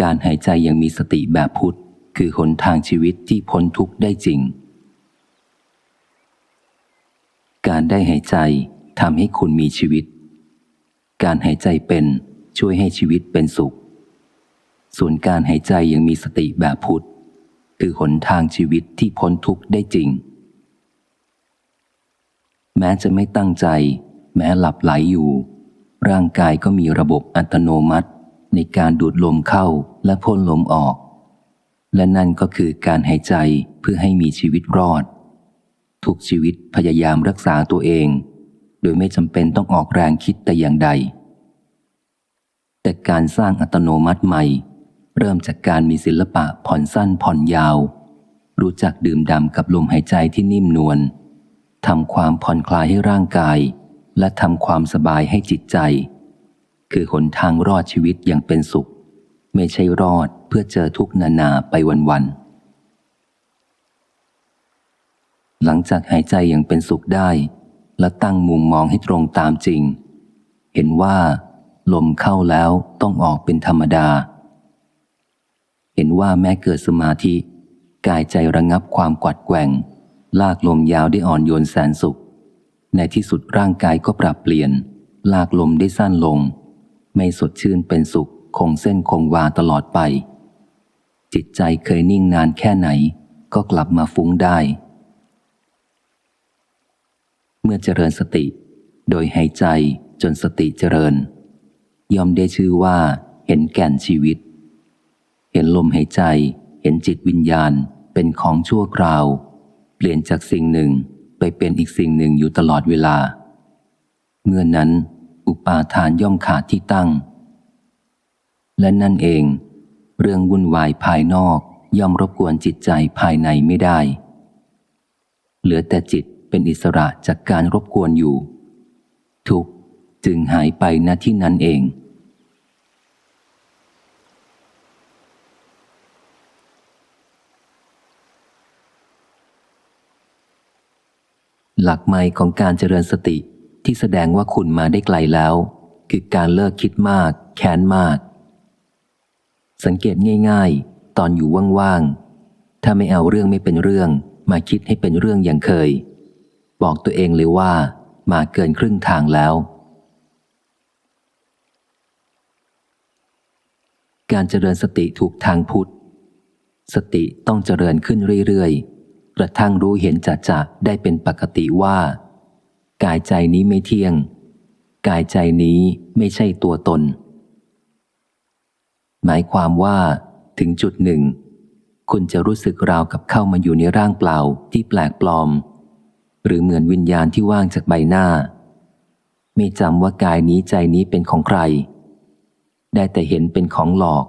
การหายใจยังมีสติแบบพุทธ คือหนทางชีวิตที่พ้นทุกข์ได้จริง การได้หายใจทำให้คุณมีชีวิต การหายใจเป็นช่วยให้ชีวิตเป็นสุข ส่วนการหายใจยังมีสติแบบพุทธ คือหนทางชีวิตที่พ้นทุกข์ได้จริง แม้จะไม่ตั้งใจ แม้หลับไหลอยู่ ร่างกายก็มีระบบอัตโนมัติ ในการดูดลมเข้าและพ่นลมออก และนั่นก็คือการหายใจเพื่อให้มีชีวิตรอด ทุกชีวิตพยายามรักษาตัวเอง โดยไม่จำเป็นต้องออกแรงคิดแต่อย่างใด แต่การสร้างอัตโนมัติใหม่ เริ่มจากการมีศิลปะผ่อนสั้นผ่อนยาว รู้จักดื่มด่ำกับลมหายใจที่นิ่มนวลทำความผ่อนคลายให้ร่างกาย และทำความสบายให้จิตใจ คือหนทางรอดชีวิตอย่างเป็นสุข ไม่ใช่รอดเพื่อเจอทุกนานาไปวัน ๆ หลังจากหายใจอย่างเป็นสุขได้ และตั้งมุมมองให้ตรงตามจริง เห็นว่า ลมเข้าแล้วต้องออกเป็นธรรมดา เห็นว่าแม้เกิดสมาธิ กายใจระงับความกวัดแกว่ง ลากลมยาวได้อ่อนโยนแสนสุข ในที่สุดร่างกายก็ปรับเปลี่ยน ลากลมได้สั้นลง ไม่สดชื่นเป็นสุข คงเส้นคงวาตลอดไป จิตใจเคยนิ่งนานแค่ไหน ก็กลับมาฟุ้งได้ เมื่อเจริญสติ โดยหายใจจนสติเจริญยอมได้ชื่อว่า เห็นแก่นชีวิต เห็นลมหายใจ เห็นจิตวิญญาณเป็นของชั่วคราว เปลี่ยนจากสิ่งหนึ่งไปเป็นอีกสิ่งหนึ่งอยู่ตลอดเวลา เมื่อนั้น อุปาทานย่อมขาดที่ตั้ง และนั่นเอง เรื่องวุ่นวายภายนอกย่อมรบกวนจิตใจภายในไม่ได้ เหลือแต่จิตเป็นอิสระจากการรบกวนอยู่ ทุกจึงหายไปณที่นั้นเอง หลักใหม่ของการเจริญสติ ที่แสดงว่าคุณมาได้ไกลแล้ว คือการเลิกคิดมาก แค้นมาก สังเกตง่าย ๆ ตอนอยู่ว่างๆ ถ้าไม่เอาเรื่องไม่เป็นเรื่อง มาคิดให้เป็นเรื่องอย่างเคย บอกตัวเองเลยว่า มาเกินครึ่งทางแล้ว การเจริญสติถูกทางพุทธ สติต้องเจริญขึ้นเรื่อยๆ กระทั่งรู้เห็นจัดจะได้เป็นปกติว่า กายใจนี้ไม่เที่ยง กายใจนี้ไม่ใช่ตัวตน หมายความว่าถึงจุดหนึ่ง คุณจะรู้สึกราวกับเข้ามาอยู่ในร่างเปล่าที่แปลกปลอม หรือเหมือนวิญญาณที่ว่างจากใบหน้า ไม่จำว่ากายนี้ใจนี้เป็นของใคร ได้แต่เห็นเป็นของหลอก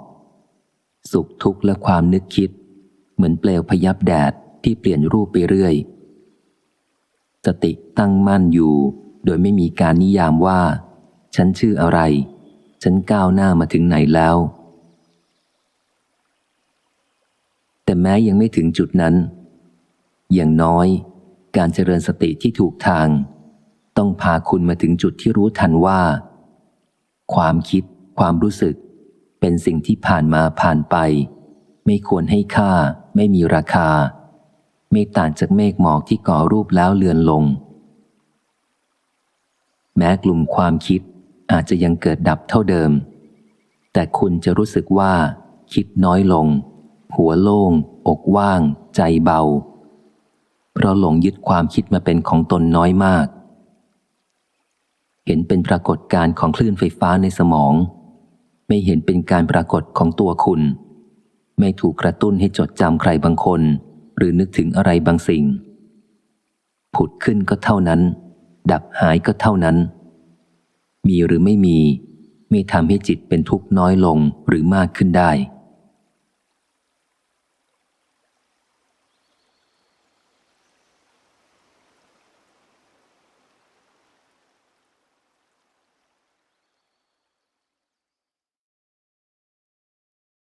สุขทุกข์และความนึกคิด เหมือนเปลวพยับแดดที่เปลี่ยนรูปไปเรื่อย สติตั้งมั่นอยู่ โดยไม่มีการนิยามว่า ฉันชื่ออะไร ฉันก้าวหน้ามาถึงไหนแล้ว แต่แม้ยังไม่ถึงจุดนั้น อย่างน้อย การเจริญสติที่ถูกทาง ต้องพาคุณมาถึงจุดที่รู้ทันว่า ความคิด ความรู้สึก เป็นสิ่งที่ผ่านมาผ่านไป ไม่ควรให้ค่า ไม่มีราคา ไม่ต่างจากเมฆหมอกที่ก่อรูปแล้วเลือนลง แม้กลุ่มความคิดอาจจะยังเกิดดับเท่าเดิม แต่คุณจะรู้สึกว่า คิดน้อยลง หัวโล่ง อกว่าง ใจเบา เพราะหลงยึดความคิดมาเป็นของตนน้อยมาก เห็นเป็นปรากฏการณ์ของคลื่นไฟฟ้าในสมอง ไม่เห็นเป็นการปรากฏของตัวคุณ ไม่ถูกกระตุ้นให้จดจำใครบางคน หรือนึกถึงอะไรบางสิ่ง ผุดขึ้นก็เท่านั้น ดับหายก็เท่านั้น มีหรือไม่มี ไม่ทำให้จิตเป็นทุกข์น้อยลงหรือมากขึ้นได้